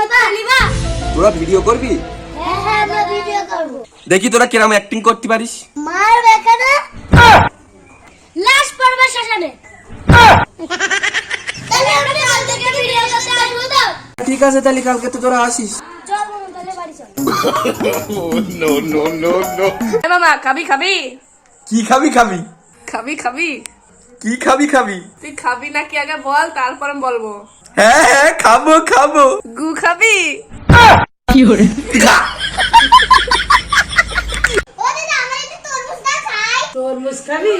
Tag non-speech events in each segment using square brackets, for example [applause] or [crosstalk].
তোরা ভিডিও করবি? হ্যাঁ হ্যাঁ আমরা ভিডিও করব। দেখি তোরা কিরম অ্যাক্টিং করতে পারিস। মার বেকারে? লাশ পড়বে শ্মশানে। তাহলে আমরা কাল থেকে ভিডিও করতে আসব তো। ঠিক আছে তাহলে কালকে তো তোরা আসিস। চল তাহলে বাড়ি চল। [laughs] এ মামা খাবি খাবি? কি খাবি খাবি? খাবি খাবি? কি খাবি খাবি? তুই খাবি নাকি আগে বল তারপর আমি বলব। হ্যাঁ হ্যাঁ খাব খাব। গু খাবি? খা। ও দিদা আমরা একটু তরমুজটা খাই। তরমুজ খাবি?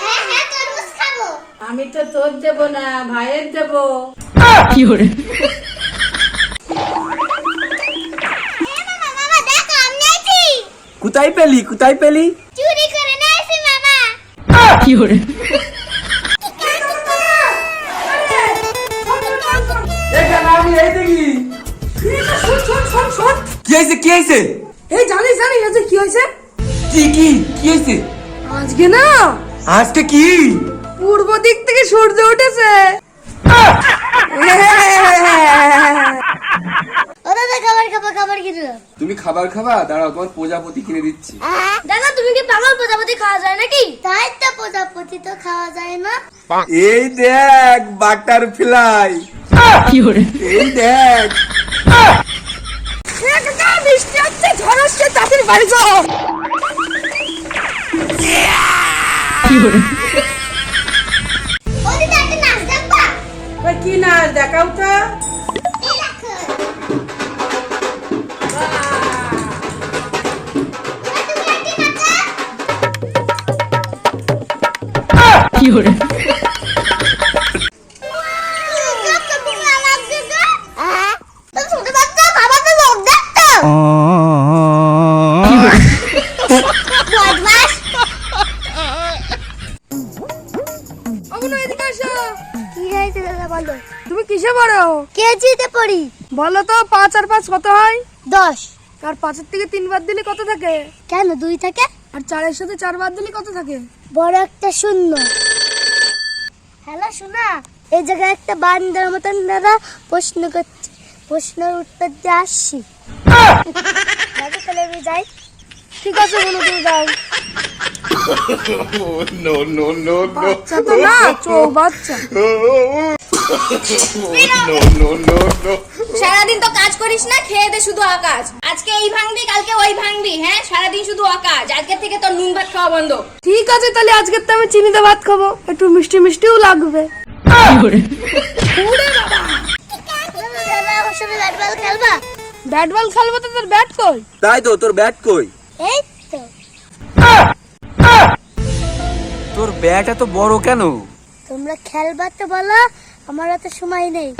হ্যাঁ তরমুজ খাব। আমি তো তোর দেবো না ভাইয়ের দেবো। এ মামা মামা দেখো আমি আছি। কোথায় পেলি কোথায় পেলি? চুরি করে নিয়েছি মামা। কি হয়েছে কি? হয়েছে? এই জানিস জানিস আজকে কি হয়েছে? কি কি কি হয়েছে? আজকে না আজকে কি? পূর্ব দিক থেকে সূর্য উঠেছে। ও দাদা খাবার খাবার খাবার কি তুমি খাবার খাবা? দাঁড়াও তোমার প্রজাপতি কিনে দিচ্ছি। দাদা তুমি কি পাগল প্রজাপতি খাওয়া যায় নাকি? তাই তো প্রজাপতি তো খাওয়া যায় না। এই দেখ বাটারফ্লাই। এই দেখ বৃষ্টি হচ্ছে ঝড় হচ্ছে তাদের বাড়ি যাও ও দিদা একটা নাচ দেখবা ওই কি নাচ দেখাও তো দেখো এবার তুমি কিসে পড়ো কেজিতে পড়ি বলো তো পাঁচ আর পাঁচ কত হয় দশ। আর পাঁচের থেকে তিন বাদ দিলে কত থাকে কেন, দুই থাকে? আর চারের সাথে চার বাদ দিলে কত থাকে বড় একটা শূন্য। হ্যালো শোনা এই জায়গায় একটা বান্দার মতন দাদা প্রশ্ন করছে। প্রশ্নের উত্তর দিয়ে আসছি। তাহলে আমি যাই। ঠিক আছে বলো তুমি যাও। [laughs] বাচ্চা তো না চোখ বাচ্চা। [laughs] সারাদিন তো কাজ করিস না খেয়ে দে শুধু আকাশ। আজকে এই ভাঙবি কালকে ওই ভাঙবি হ্যাঁ? সারাদিন শুধু আকাশ। আজকে থেকে তোর নুন ভাত খাওয়া বন্ধ। ঠিক আছে তাহলে আজকে তো আমি চিনিতে ভাত খাব। একটু মিষ্টি মিষ্টিও লাগবে। খেলবা? ব্যাট বল খেলব তো তোর ব্যাট কই? তাই তো তোর ব্যাট কই? এই তো। তোর ব্যাট এত বড় কেন? তোমরা খেলবা তো বলো আমার এত সময় নেই।